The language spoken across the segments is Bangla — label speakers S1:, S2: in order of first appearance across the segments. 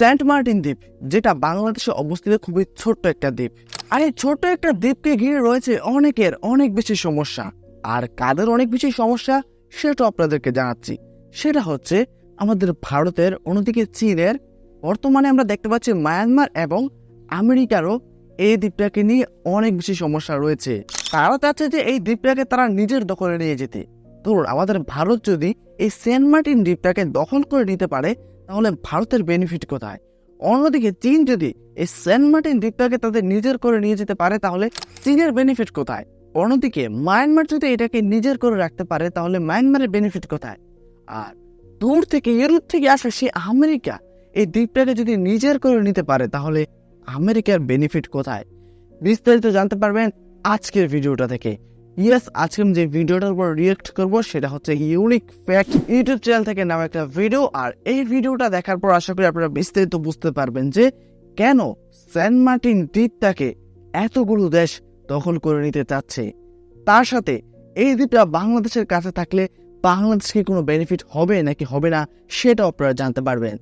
S1: সেন্ট মার্টিন দ্বীপ, যেটা বাংলাদেশে অবস্থিত খুবই ছোট্ট একটা দ্বীপ। আর এই ছোট্ট একটা দ্বীপকে ঘিরে রয়েছে অনেকের অনেক বেশি সমস্যা। আর কাদের অনেক বেশি সমস্যা সেটা আপনাদেরকে জানাচ্ছি। সেটা হচ্ছে আমাদের ভারতের, অন্যদিকে চীনের, বর্তমানে আমরা দেখতে পাচ্ছি মায়ানমার এবং আমেরিকারও এই দ্বীপটাকে নিয়ে অনেক বেশি সমস্যা রয়েছে। তারা চাচ্ছে যে এই দ্বীপটাকে তারা নিজের দখলে নিয়ে যেতে। ধরুন, আমাদের ভারত যদি এই সেন্ট মার্টিন দ্বীপটাকে দখল করে নিতে পারে তাহলে ভারতের বেনিফিট কোথায়? অন্যদিকে চীন যদি এই সেন্ট মার্টিন দ্বীপটাকে তাদের নিজের করে নিয়ে যেতে পারে, তাহলে চীনের বেনিফিট কোথায়? অন্যদিকে মায়ানমার যদি এটাকে নিজের করে রাখতে পারে, তাহলে মায়ানমারের বেনিফিট কোথায়? আর দূর থেকে, ইউরোপ থেকে আসা সে আমেরিকা, এই দ্বীপটাকে যদি নিজের করে নিতে পারে, তাহলে আমেরিকার বেনিফিট কোথায়? বিস্তারিত জানতে পারবেন আজকের ভিডিওটা থেকে। ইয়েস আজকে আমি যে ভিডিওটার উপর রিয়েক্ট করব সেটা হচ্ছে ইউনিক ফ্যাক্ট ইউটিউব চ্যানেল থেকে নেওয়া একটা ভিডিও আর এই ভিডিওটা দেখার পর আশা করি আপনারা বিস্তারিত বুঝতে পারবেন যে কেন সেন্ট মার্টিন দ্বীপটাকে এতগুলো দেশ দখল করে নিতে চাচ্ছে। তার সাথে এই দ্বীপটা বাংলাদেশের কাছে থাকলে বাংলাদেশকে কোনো বেনিফিট হবে নাকি হবে না সেটাও আপনারা জানতে পারবেন।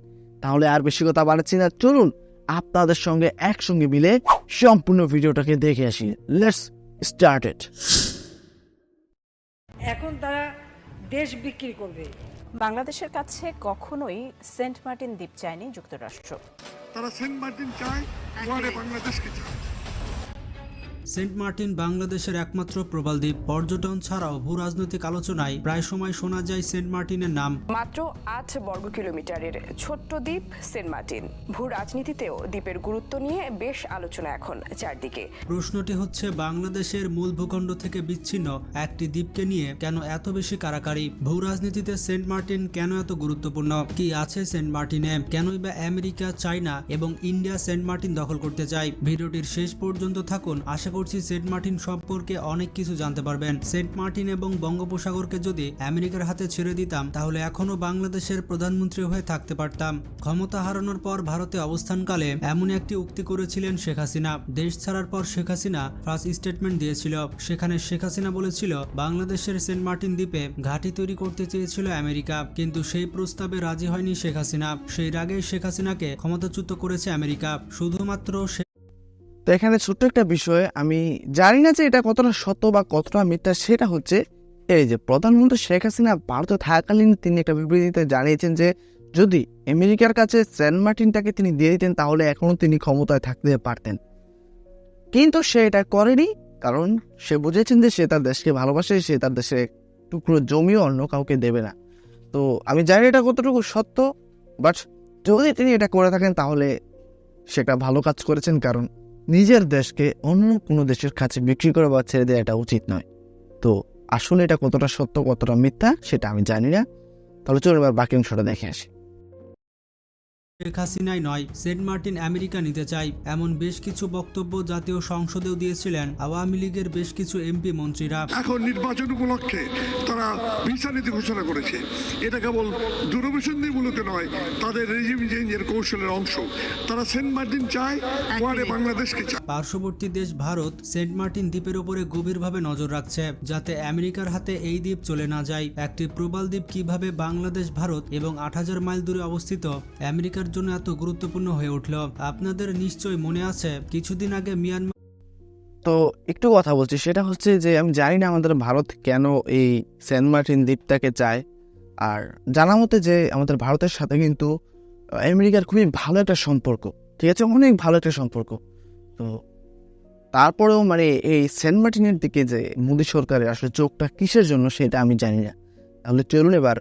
S1: তাহলে আর বেশি কথা বাড়াচ্ছি না, চলুন আপনাদের সঙ্গে একসঙ্গে মিলে সম্পূর্ণ ভিডিওটাকে দেখে আসি। লেটস স্টার্টেড
S2: এখন তারা দেশ বিক্রি করবে।
S3: বাংলাদেশের কাছে কখনোই সেন্ট মার্টিন দ্বীপ চায়নি যুক্তরাষ্ট্র।
S4: তারা সেন্ট মার্টিন চায় বাংলাদেশকে চায়।
S5: সেন্ট মার্টিন বাংলাদেশের একমাত্র প্রবাল দ্বীপ। পর্যটন ছাড়াও ভূ রাজনৈতিক আলোচনায় প্রায় সময় শোনা যায় সেন্ট মার্টিনের নাম।
S6: মাত্র আট বর্গ কিলোমিটারের ছোট্ট দ্বীপ সেন্ট মার্টিন। ভূ রাজনীতিতেও দ্বীপের গুরুত্ব নিয়ে বেশ আলোচনা এখন চারদিকে।
S5: প্রশ্নটি হচ্ছে বাংলাদেশের মূল ভূখণ্ড থেকে বিচ্ছিন্ন একটি দ্বীপকে নিয়ে কেন এত বেশি কারাকারি? ভূ রাজনীতিতে সেন্ট মার্টিন কেন এত গুরুত্বপূর্ণ? কি আছে সেন্ট মার্টিনে? কেনই বা আমেরিকা চায়না এবং ইন্ডিয়া সেন্ট মার্টিন দখল করতে চায়? ভিডিওটির শেষ পর্যন্ত থাকুন। আশা করছি সেন্ট মার্টিন সম্পর্কে অনেক কিছু জানতে পারবেন। সেন্ট মার্টিন এবং বঙ্গোপসাগরকে যদি আমেরিকার হাতে ছেড়ে দিতাম, তাহলে এখনও বাংলাদেশের প্রধানমন্ত্রী হয়ে থাকতে পারতাম। ক্ষমতা হারানোর পর ভারতে অবস্থানকালে এমন একটি উক্তি করেছিলেন শেখ হাসিনা। দেশ ছাড়ার পর শেখ হাসিনা ফার্স্ট স্টেটমেন্ট দিয়েছিল। সেখানে শেখ হাসিনা বলেছিল, বাংলাদেশের সেন্ট মার্টিন দ্বীপে ঘাঁটি তৈরি করতে চেয়েছিল আমেরিকা, কিন্তু সেই প্রস্তাবে রাজি হয়নি শেখ হাসিনা। সেই রাগে শেখ হাসিনাকে ক্ষমতাচ্যুত করেছে আমেরিকা। শুধুমাত্র
S1: তো এখানে ছোট্ট একটা বিষয়, আমি জানি না যে এটা কতটা সত্য বা কতটা মিথ্যা, সেটা হচ্ছে এই যে প্রধানমন্ত্রী শেখ হাসিনা ভারতে থাকাকালীন তিনি একটা বিবৃতিতে জানিয়েছেন যে, যদি আমেরিকার কাছে সেন্ট মার্টিনটাকে তিনি দিয়ে দিতেন, তাহলে এখনও তিনি ক্ষমতায় থাকতে পারতেন। কিন্তু সে এটা করেনি, কারণ সে বুঝেছেন যে সে তার দেশকে ভালোবাসে, সে তার দেশে টুকরো জমিও অন্য কাউকে দেবে না। তো আমি জানি এটা কতটুকু সত্য বাট যদি তিনি এটা করে থাকেন, তাহলে সেটা ভালো কাজ করেছেন, কারণ নিজের দেশকে অন্য কোনো দেশের কাছে বিক্রি করে বা ছেড়ে দেওয়া এটা উচিত নয়। তো আসলে এটা কতটা সত্য, কতটা মিথ্যা, সেটা আমি জানি না। তাহলে চলুন এবার বাকি অংশটা দেখে আসি।
S5: শেখ হাসিনাই নয় সেন্ট মার্টিন আমেরিকা নিতে চায় এমন বেশ কিছু বক্তব্য জাতীয় সংসদেও দিয়েছিলেন আওয়ামী লীগের বেশ কিছু এমপি মন্ত্রীরা।
S4: এখন নির্বাচন উপলক্ষে তারা ভিসা নীতি ঘোষণা করেছে। এটা কেবল দূরভিসন্ধিমূলক নয় তাদের রেজিম চেঞ্জের কৌশলের অংশ। তারা সেন্ট মার্টিন চায় ওয়ারে বাংলাদেশকে চায়।
S5: পার্শ্ববর্তী দেশ ভারত সেন্ট মার্টিন দ্বীপের উপরে গভীরভাবে নজর রাখছে যাতে আমেরিকার হাতে এই দ্বীপ চলে না যায়। একটি প্রবাল দ্বীপ কীভাবে বাংলাদেশ ভারত এবং আট হাজার মাইল দূরে অবস্থিত আমেরিকার জন্য এত গুরুত্বপূর্ণ হয়ে উঠল। আপনাদের নিশ্চয় মনে আছে, কিছুদিন আগে মিয়ানমার
S1: তো একটু কথা বলছি, সেটা হচ্ছে যে আমি জানি না আমাদের ভারত কেন এই সেন্ট মার্টিন দ্বীপটাকে চায়। আর জানা মতে যে আমাদের ভারতের সাথে কিন্তু আমেরিকার খুবই ভালো একটা সম্পর্ক, ঠিক আছে? অনেক ভালো একটা সম্পর্ক। তো তারপরেও মানে এই সেন্ট মার্টিনের দিকে যে মোদী সরকারের আসলে চোখটা কিসের জন্য সেটা আমি জানি না। তাহলে চলুন এবার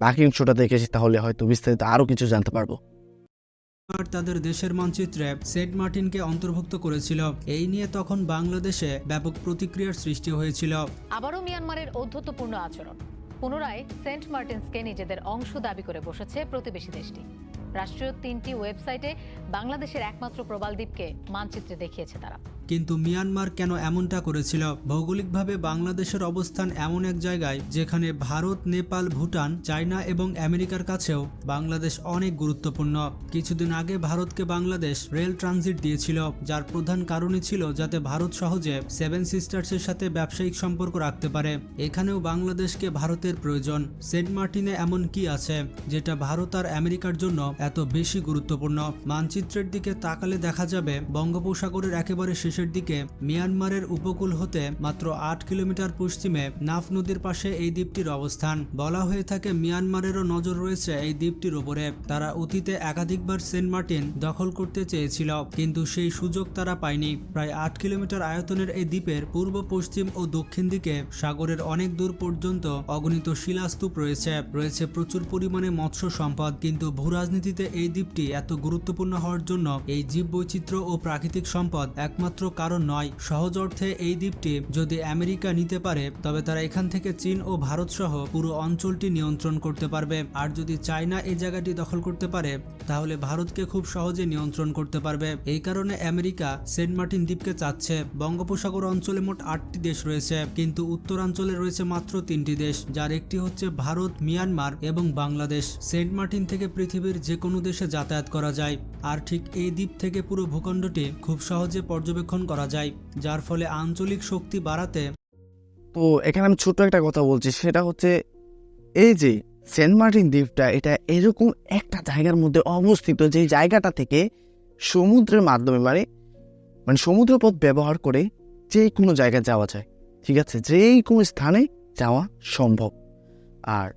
S1: বাকি অংশটা দেখেছি তাহলে হয়তো বিস্তারিত আরও কিছু জানতে পারব।
S5: তাদের দেশের মানচিত্রে সেন্ট মার্টিনকে অন্তর্ভুক্ত করেছিল। এই নিয়ে তখন বাংলাদেশে ব্যাপক প্রতিক্রিয়ার সৃষ্টি হয়েছিল।
S7: আবারও মিয়ানমারের ঔদ্ধত্যপূর্ণ আচরণ। পুনরায় সেন্ট মার্টিনসকে নিজেদের অংশ দাবি করে বসেছে প্রতিবেশী দেশটি। রাষ্ট্রীয় তিনটি ওয়েবসাইটে বাংলাদেশের একমাত্র প্রবাল দ্বীপকে মানচিত্রে দেখিয়েছে তারা।
S5: কিন্তু মিয়ানমার কেন এমনটা করেছিল? ভৌগোলিকভাবে বাংলাদেশের অবস্থান এমন এক জায়গায় যেখানে ভারত, নেপাল, ভুটান, চায়না এবং আমেরিকার কাছেও বাংলাদেশ অনেক গুরুত্বপূর্ণ। কিছুদিন আগে ভারতকে বাংলাদেশ রেল ট্রানজিট দিয়েছিল, যার প্রধান কারণই ছিল যাতে ভারত সহজে সেভেন সিস্টার্সের সাথে ব্যবসায়িক সম্পর্ক রাখতে পারে। এখানেও বাংলাদেশকে ভারতের প্রয়োজন। সেন্ট মার্টিনে এমন কি আছে, যেটা ভারত আর আমেরিকার জন্য এত বেশি গুরুত্বপূর্ণ? মানচিত্রের দিকে তাকালে দেখা যাবে, বঙ্গোপসাগরের একেবারে শেষের দিকে মিয়ানমারের উপকূল হতে মাত্র আট কিলোমিটার পশ্চিমে নাফ নদীর পাশে এই দ্বীপটির অবস্থান। বলা হয়ে থাকে মিয়ানমারেরও নজর রয়েছে এই দ্বীপটির উপরে। তারা অতীতে একাধিকবার সেন্ট মার্টিন দখল করতে চেয়েছিল, কিন্তু সেই সুযোগ তারা পায়নি। প্রায় আট কিলোমিটার আয়তনের এই দ্বীপের পূর্ব, পশ্চিম ও দক্ষিণ দিকে সাগরের অনেক দূর পর্যন্ত অগণিত শিলাস্তূপ রয়েছে। রয়েছে প্রচুর পরিমাণে মৎস্য সম্পদ, কিন্তু ভূরাজনীতিতে এই দ্বীপটি এত গুরুত্বপূর্ণ হওয়ার জন্য এই জীব বৈচিত্র্য ও প্রাকৃতিক সম্পদ একমাত্র কারণ নয়। সহজ অর্থে এই দ্বীপটি যদি আমেরিকা নিতে পারে, তবে তারা এখান থেকে চীন ও ভারত সহ পুরো অঞ্চলটি নিয়ন্ত্রণ করতে পারবে। আর যদি চায়না এই জায়গাটি দখল করতে পারে, তাহলে ভারতকে খুব সহজে নিয়ন্ত্রণ করতে পারবে। এই কারণে আমেরিকা সেন্ট মার্টিন দ্বীপকে চাচ্ছে। বঙ্গোপসাগর অঞ্চলে মোট আটটি দেশ রয়েছে, কিন্তু উত্তরাঞ্চলে রয়েছে মাত্র তিনটি দেশ, যার একটি হচ্ছে ভারত, মিয়ানমার এবং বাংলাদেশ। সেন্ট মার্টিন থেকে পৃথিবীর যে কোনো দেশে যাতায়াত করা যায়। আর ঠিক এই দ্বীপ থেকে পুরো ভূখণ্ডটি খুব সহজে পর্যবেক্ষণ করা যায়, যার ফলে আঞ্চলিক শক্তি বাড়াতে
S1: তো এখানে আমি ছোট্ট একটা কথা বলছি, সেটা হচ্ছে এই যে সেন্ট মার্টিন দ্বীপটা, এটা এরকম একটা জায়গার মধ্যে অবস্থিত যে জায়গাটা থেকে সমুদ্রের মাধ্যমে মানে মানে সমুদ্রপথ ব্যবহার করে যে কোনো জায়গায় যাওয়া যায়, ঠিক আছে? যে কোনো স্থানে যাওয়া সম্ভব। আর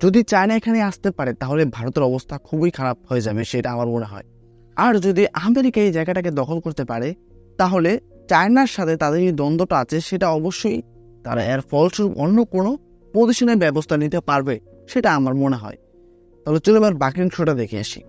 S1: যদি চায়না এখানে আসতে পারে, তাহলে ভারতের অবস্থা খুবই খারাপ হয়ে যাবে, সেটা আমার মনে হয়। আর যদি আমেরিকা এই জায়গাটাকে দখল করতে পারে তাহলে চায়নার সাথে তাদের যে দ্বন্দ্বটা আছে, সেটা অবশ্যই তারা এর ফলস্বরূপ অন্য কোনো পজিশনের ব্যবস্থা নিতে পারবে, সেটা আমার মনে হয়। তাহলে চলো এবার বাকি অংশটা দেখে আসি।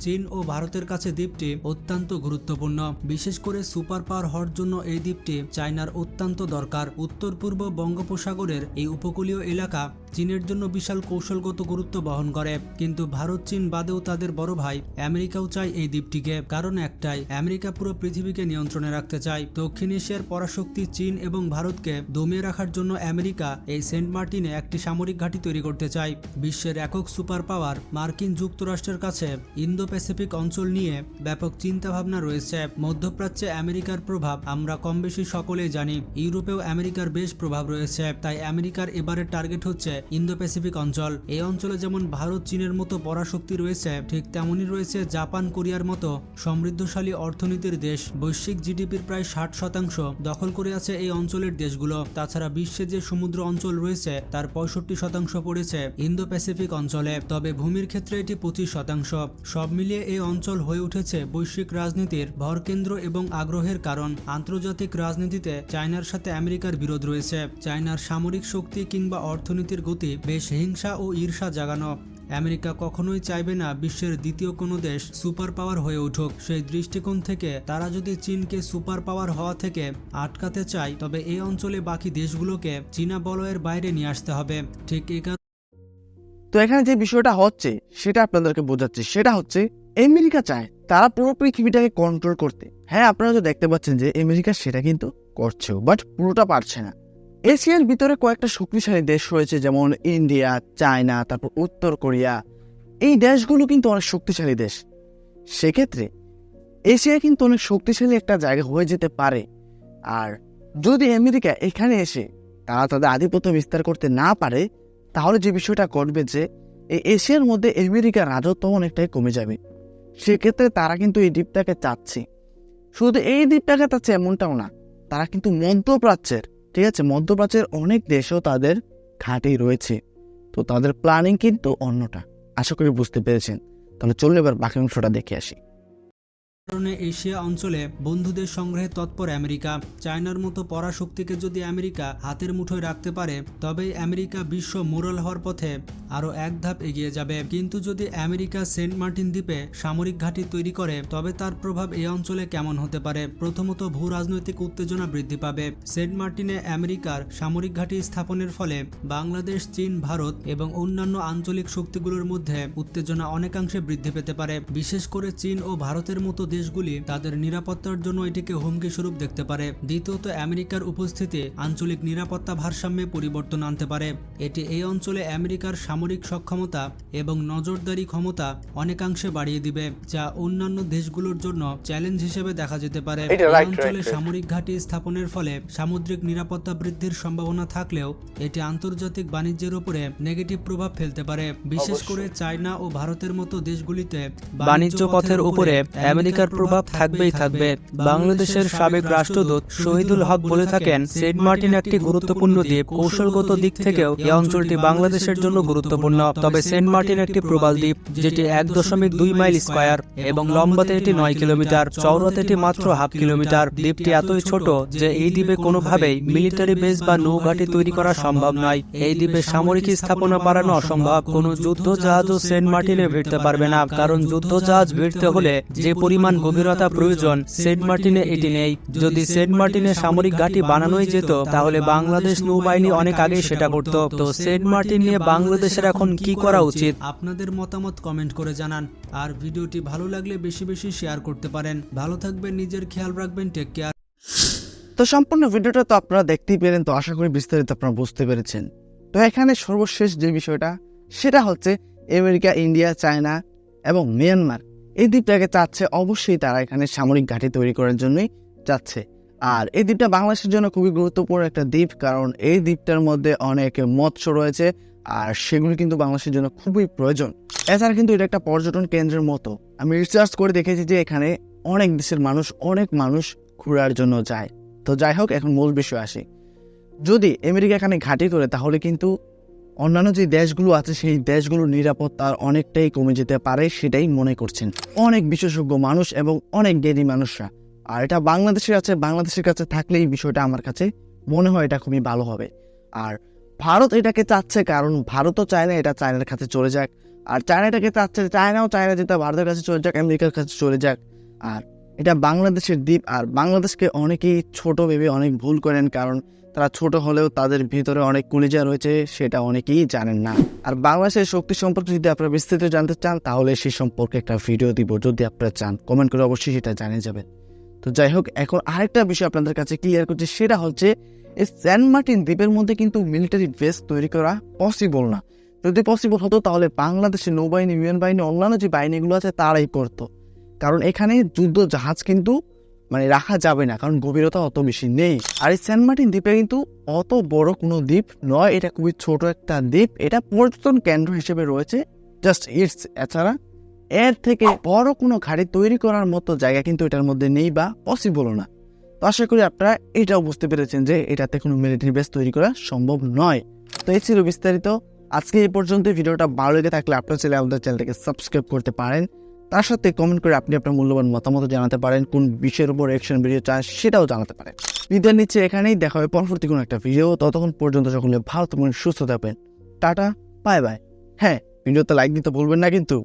S5: চীন ও ভারতের কাছে দ্বীপটি অত্যন্ত গুরুত্বপূর্ণ। বিশেষ করে সুপার পাওয়ার হওয়ার জন্য এই দ্বীপটি চায়নার অত্যন্ত দরকার। উত্তর পূর্ব বঙ্গোপসাগরের এই উপকূলীয় এলাকা চীনের জন্য বিশাল কৌশলগত গুরুত্ব বহন করে। কিন্তু ভারত, চীন বাদেও তাদের বড় ভাই আমেরিকাও চায় এই দ্বীপটিকে। কারণ একটাই, আমেরিকা পুরো পৃথিবীকে নিয়ন্ত্রণে রাখতে চায়। দক্ষিণ এশিয়ার পরাশক্তি চীন এবং ভারতকে দমিয়ে রাখার জন্য আমেরিকা এই সেন্ট মার্টিনে একটি সামরিক ঘাঁটি তৈরি করতে চায়। বিশ্বের একক সুপার পাওয়ার মার্কিন যুক্তরাষ্ট্রের কাছে ইন্দো প্যাসিফিক অঞ্চল নিয়ে ব্যাপক চিন্তাভাবনা রয়েছে। মধ্যপ্রাচ্যে আমেরিকার প্রভাব আমরা কম বেশি সকলেই জানি। ইউরোপেও আমেরিকার বেশ প্রভাব রয়েছে। তাই আমেরিকার এবারের টার্গেট হচ্ছে ইন্দো প্যাসিফিক অঞ্চল। এই অঞ্চলে যেমন ভারত, চীনের মতো পরাশক্তি রয়েছে, ঠিক তেমনই রয়েছে জাপান, কোরিয়ার মতো সমৃদ্ধশালী অর্থনীতির দেশ। বৈশ্বিক জিডিপির প্রায় ষাট শতাংশ দখল করে আছে এই অঞ্চলের দেশগুলো। তাছাড়া বিশ্বে যে সমুদ্র অঞ্চল রয়েছে, তার পঁয়ষট্টি শতাংশ পড়েছে ইন্দো প্যাসিফিক অঞ্চলে। তবে ভূমির ক্ষেত্রে এটি পঁচিশ শতাংশ। সব মিলিয়ে এই অঞ্চল হয়ে উঠেছে বৈশ্বিক রাজনীতির ভরকেন্দ্র এবং আগ্রহের কারণ। আন্তর্জাতিক রাজনীতিতে চায়নার সাথে আমেরিকার বিরোধ রয়েছে। চায়নার সামরিক শক্তি কিংবা অর্থনীতির গতি বেশ হিংসা ও ঈর্ষা জাগানো। আমেরিকা কখনোই চাইবে না বিশ্বের দ্বিতীয় কোনো দেশ সুপার পাওয়ার হয়ে উঠুক। সেই দৃষ্টিকোণ থেকে তারা যদি চীনকে সুপার পাওয়ার হওয়া থেকে আটকাতে চায়, তবে এই অঞ্চলে বাকি দেশগুলোকে চীনা বলয়ের বাইরে নিয়ে আসতে হবে। ঠিক কারণে
S1: তো এখানে যে বিষয়টা হচ্ছে, সেটা আপনাদেরকে বোঝাচ্ছি। সেটা হচ্ছে, আমেরিকা চায় তারা পুরো পৃথিবীটাকে কন্ট্রোল করতে। হ্যাঁ আপনারা তো দেখতে পাচ্ছেন যে আমেরিকা সেটা কিন্তু করছেও বাট পুরোটা পারছে না। এশিয়ার ভিতরে কয়েকটা শক্তিশালী দেশ রয়েছে, যেমন ইন্ডিয়া, চায়না, তারপর উত্তর কোরিয়া। এই দেশগুলো কিন্তু অনেক শক্তিশালী দেশ। সেক্ষেত্রে এশিয়া কিন্তু অনেক শক্তিশালী একটা জায়গা হয়ে যেতে পারে। আর যদি আমেরিকা এখানে এসে তারা তাদের আধিপত্য বিস্তার করতে না পারে, তাহলে যে বিষয়টা ঘটবে যে, এই এশিয়ার মধ্যে আমেরিকার রাজত্ব অনেকটাই কমে যাবে। সেক্ষেত্রে তারা কিন্তু এই দ্বীপটাকে চাচ্ছে। শুধু এই দ্বীপটাকে চাচ্ছে এমনটাও না, তারা কিন্তু মধ্যপ্রাচ্যের ঠিক আছে, মধ্যপ্রাচ্যের অনেক দেশও তাদের ঘাঁটি রয়েছে। তো তাদের প্ল্যানিং কিন্তু অন্যটা। আশা করি বুঝতে পেরেছেন। তাহলে চলুন এবার বাকি অংশটা দেখে আসি।
S5: এশিয়া অঞ্চলে বন্ধুদের সংগ্রহে তৎপর আমেরিকা। চায়নার মতো পরাশক্তিকে যদি আমেরিকা হাতের মুঠোয় রাখতে পারে, তবেই আমেরিকা বিশ্ব মোরাল হওয়ার পথে আরও এক ধাপ এগিয়ে যাবে। কিন্তু যদি আমেরিকা সেন্ট মার্টিন দ্বীপে সামরিক ঘাঁটি তৈরি করে, তবে তার প্রভাব এই অঞ্চলে কেমন হতে পারে? প্রথমত, ভূ রাজনৈতিক উত্তেজনা বৃদ্ধি পাবে। সেন্ট মার্টিনে আমেরিকার সামরিক ঘাঁটি স্থাপনের ফলে বাংলাদেশ, চীন, ভারত এবং অন্যান্য আঞ্চলিক শক্তিগুলোর মধ্যে উত্তেজনা অনেকাংশে বৃদ্ধি পেতে পারে। বিশেষ করে চীন ও ভারতের মতো দেশগুলি দেশগুলি তাদের নিরাপত্তার জন্য এটিকে হুমকি স্বরূপ দেখতে পারে। দ্বিতীয়ত আমেরিকার উপস্থিতি আঞ্চলিক নিরাপত্তা ভারসাম্যে পরিবর্তন আনতে পারে। এটি এই অঞ্চলে আমেরিকার সামরিক সক্ষমতা এবং নজরদারি ক্ষমতা অনেকাংশে বাড়িয়ে দিবে যা অন্যান্য দেশগুলোর জন্য চ্যালেঞ্জ হিসেবে দেখা যেতে পারে। এই অঞ্চলে সামরিক ঘাঁটি স্থাপনের ফলে সামুদ্রিক নিরাপত্তা বৃদ্ধির সম্ভাবনা থাকলেও এটি আন্তর্জাতিক বাণিজ্যের উপরে নেগেটিভ প্রভাব ফেলতে পারে। বিশেষ করে চায়না ও ভারতের মতো দেশগুলিতে
S8: বাণিজ্য পথের উপরে আমেরিকার প্রভাব থাকবেই থাকবে। বাংলাদেশের সাবেক রাষ্ট্রদূত শহীদুল হক বলে থাকেন, সেন্ট মার্টিন একটি গুরুত্বপূর্ণ দ্বীপ। কৌশলগত দিক থেকেও এই অঞ্চলটি বাংলাদেশের জন্য গুরুত্বপূর্ণ। তবে সেন্ট মার্টিন একটি প্রবাল দ্বীপ, যেটি এক দশমিক দুই মাইল স্কয়ার এবং লম্বাতে এটি নয় কিলোমিটার চৌড়াতে এটি মাত্র হাফ কিলোমিটার। দ্বীপটি এতই ছোট যে এই দ্বীপে কোনোভাবেই মিলিটারি বেস বা নৌঘাটি তৈরি করা সম্ভব নয়। এই দ্বীপে সামরিক স্থাপনা বাড়ানো অসম্ভব। কোনো যুদ্ধ জাহাজও সেন্ট মার্টিনে ভিড়তে পারবে না, কারণ যুদ্ধ জাহাজ ভিড়তে হলে যে পরিমাণ গভীরতা প্রয়োজন সেন্ট মার্টিনে এটি নেই। যদি সেন্ট মার্টিনে সামরিক ঘাঁটি বানানোই যেত তাহলে বাংলাদেশ নৌবাহিনী অনেক আগেই সেটা করত। তো সেন্ট মার্টিন নিয়ে বাংলাদেশের এখন কি করা উচিত?
S5: আপনাদের মতামত কমেন্ট করে জানান। আর ভিডিওটি ভালো লাগলে বেশি বেশি শেয়ার করতে পারেন। ভালো থাকবেন নিজের খেয়াল রাখবেন টেক কেয়ার
S1: তো সম্পূর্ণ ভিডিওটা তো আপনারা দেখতেই পেলেন তো আশা করি বিস্তারিত আপনারা বুঝতে পেরেছেন। তো এখানে সর্বশেষ যে বিষয়টা সেটা হচ্ছে আমেরিকা ইন্ডিয়া চায়না এবং মিয়ানমার। এই দ্বীপটাকে চাচ্ছে অবশ্যই তারা এখানে সামরিক ঘাঁটি তৈরি করার জন্যই চাচ্ছে। আর এই দ্বীপটা বাংলাদেশের জন্য খুবই গুরুত্বপূর্ণ একটা দ্বীপ, কারণ এই দ্বীপটার মধ্যে অনেক মৎস্য রয়েছে আর সেগুলি কিন্তু বাংলাদেশের জন্য খুবই প্রয়োজন। এছাড়া কিন্তু এটা একটা পর্যটন কেন্দ্রের মতো। আমি রিসার্চ করে দেখেছি যে এখানে অনেক দেশের মানুষ, অনেক মানুষ ঘোরার জন্য যায়। তো যাই হোক, এখন মূল বিষয় আসি। যদি আমেরিকা এখানে ঘাঁটি করে, তাহলে কিন্তু অন্যান্য যে দেশগুলো আছে, সেই দেশগুলোর নিরাপত্তার অনেকটাই কমে যেতে পারে সেটাই মনে করছেন। অনেক বিশেষজ্ঞ মানুষ এবং অনেক জ্ঞানী মানুষরা। আর এটা বাংলাদেশের আছে বাংলাদেশের কাছে থাকলে এই বিষয়টা আমার কাছে মনে হয় এটা খুবই ভালো হবে। আর ভারত এটাকে চাচ্ছে কারণ ভারতও চায় না এটা চায়নার কাছে চলে যাক। আর চায়না এটাকে চাচ্ছে চায়নাও চায়না যেটা ভারতের কাছে চলে যাক, আমেরিকার কাছে চলে যাক। আর এটা বাংলাদেশের দ্বীপ, আর বাংলাদেশকে অনেকেই ছোট ভেবে অনেক ভুল করেন, কারণ তারা ছোট হলেও তাদের ভিতরে অনেক কলিজা রয়েছে, সেটা অনেকেই জানেন না। আর বাংলাদেশের শক্তি সম্পর্কে যদি আপনারা বিস্তারিত জানতে চান, তাহলে সেই সম্পর্কে একটা ভিডিও দিব। যদি আপনারা চান কমেন্ট করে অবশ্যই সেটা জানিয়ে যাবেন। তো যাই হোক, এখন আরেকটা বিষয় আপনাদের কাছে ক্লিয়ার করছি, সেটা হচ্ছে এই স্যান মার্টিন দ্বীপের মধ্যে কিন্তু মিলিটারি বেস তৈরি করা পসিবল না। যদি পসিবল হতো, তাহলে বাংলাদেশের নৌবাহিনী বিমান বাহিনী অন্যান্য যে বাহিনীগুলো আছে, তারাই করতো। কারণ এখানে যুদ্ধ জাহাজ কিন্তু মানে রাখা যাবে না, কারণ গভীরতা অত বেশি নেই। আর এই সেন্ট মার্টিন দ্বীপে কিন্তু অত বড় কোনো দ্বীপ নয়, এটা খুবই ছোট একটা দ্বীপ। এটা পর্যটন কেন্দ্র হিসেবে রয়েছে, জাস্ট ইটস। এছাড়া এর থেকে বড় কোনো ঘাড়ি তৈরি করার মতো জায়গা কিন্তু এটার মধ্যে নেই বা পসিবলও না। তো আশা করি আপনারা এটাও বুঝতে পেরেছেন যে এটাতে কোনো মিলিটারি বেস তৈরি করা সম্ভব নয়। তো এই ছিল বিস্তারিত। আজকে এই পর্যন্ত ভিডিওটা ভালো লেগে থাকলে আপনার ছেলে আমাদের চ্যানেলটাকে সাবস্ক্রাইব করতে পারেন। তার সাথে কমেন্ট করে আপনি আপনার মূল্যবান মতামত জানাতে পারেন, কোন বিষয়ের উপর অ্যাকশন ভিডিও চান সেটাও জানাতে পারেন। বিদায় নিচ্ছে এখানেই, দেখা হবে পরবর্তী কোনো একটা ভিডিও ততক্ষণ পর্যন্ত সকলে ভালো থাকবেন, সুস্থ থাকবেন। টাটা বাই বাই হ্যাঁ ভিডিওতে লাইক দিতে ভুলবেন না কিন্তু।